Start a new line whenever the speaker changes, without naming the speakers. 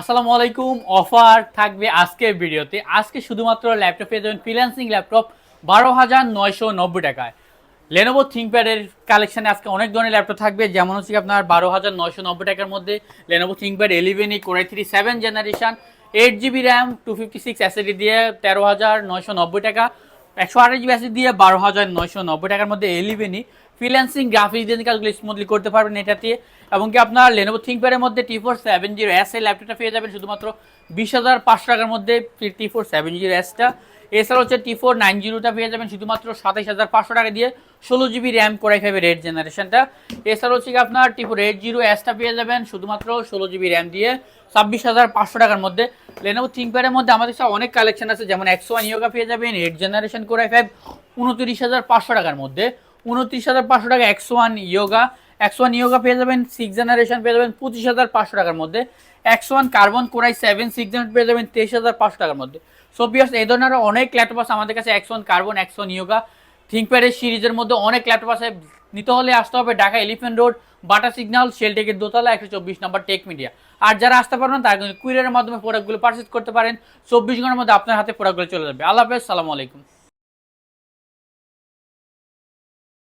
আসসালামু আলাইকুম, অফার থাকবে আজকের ভিডিওতে। আজকে শুধুমাত্র ল্যাপটপ যাবেন ফ্রিল্যান্সিং ল্যাপটপ বারো হাজার নয়শো নব্বই টাকায়। লেনোভো থিঙ্কপ্যাডের কালেকশানে আজকে অনেক ধরনের ল্যাপটপ থাকবে, যেমন হচ্ছে আপনার বারো হাজার নয়শো নব্বই টাকার মধ্যে Lenovo ThinkPad eleven E core i three seven generation eight GB RAM two fifty six SSD দিয়ে তেরো হাজার নয়শো নব্বই টাকা, একশো আঠাশ জিবি এসএডি দিয়ে বারো হাজার নয়শো নব্বই টাকার মধ্যে eleven E freelancing graphics design কাজগুলো স্মুথলি করতে পারবেন এটা দিয়ে এবং কি আপনার লেনোভো থিঙ্কপ্যাডের মধ্যে T four seven zero S এই ল্যাপটপটা পেয়ে যাবেন শুধুমাত্র বিশ হাজার পাঁচশো টাকার মধ্যে টি ফোর সেভেন জিরো এসটা এছাড়া হচ্ছে টি ফোর নাইন জিরোটা পেয়ে যাবেন শুধুমাত্র সাতাইশ হাজার পাঁচশো টাকা দিয়ে। ষোলো জিবি র্যাম কোরাই ফাইভের রেড জেনারেশনটা এছাড়া হচ্ছে কি আপনার টি ফোর এইট জিরো এসটা পেয়ে যাবেন শুধুমাত্র ষোলো জিবি র্যাম দিয়ে ছাব্বিশ হাজার পাঁচশো টাকার মধ্যে। লেনোভো থিঙ্কপ্যাডের মধ্যে আমাদের কাছে অনেক কালেকশন আছে, যেমন একশো ওয়ান ইয়োগা পেয়ে যাবেন এইট জেনারেশন কোরাই ফাইভ উনত্রিশ হাজার পাঁচশো টাকার মধ্যে। উনত্রিশ হাজার পাঁচশো টাকা একশো ওয়ান ইয়োগা। একশো ওয়ান ইয়োগা পেয়ে যাবেন সিক্স জেনারেশন পেয়ে যাবেন পঁচিশ হাজার পাঁচশো টাকার মধ্যে। একশো one Carbon core i seven six generation পেয়ে যাবেন তেইশ হাজার পাঁচশো টাকার মধ্যে। সো বিয়ার্স এই ধরনের অনেক ল্যাপটপ আছে আমাদের কাছে একশো ওয়ান কার্বন একশো ওয়ান ইয়োগা। থিঙ্কপ্যাডের সিরিজের মধ্যে অনেক ল্যাপটপ নিতে হলে আসতে হবে Dhaka elephant road Bata signal শেলটেকের দোতলা, একশো চব্বিশ নম্বর টেক মিডিয়া। আর যারা আসতে পারবেন তারা কিন্তু কুরিয়ারের মাধ্যমে প্রোডাক্টগুলো পারচেস করতে পারেন। চব্বিশ ঘণ্টার মধ্যে আপনার হাতে প্রোডাক্টগুলো চলে যাবে। আল্লাহ হাফেজ, সালামু আলাইকুম।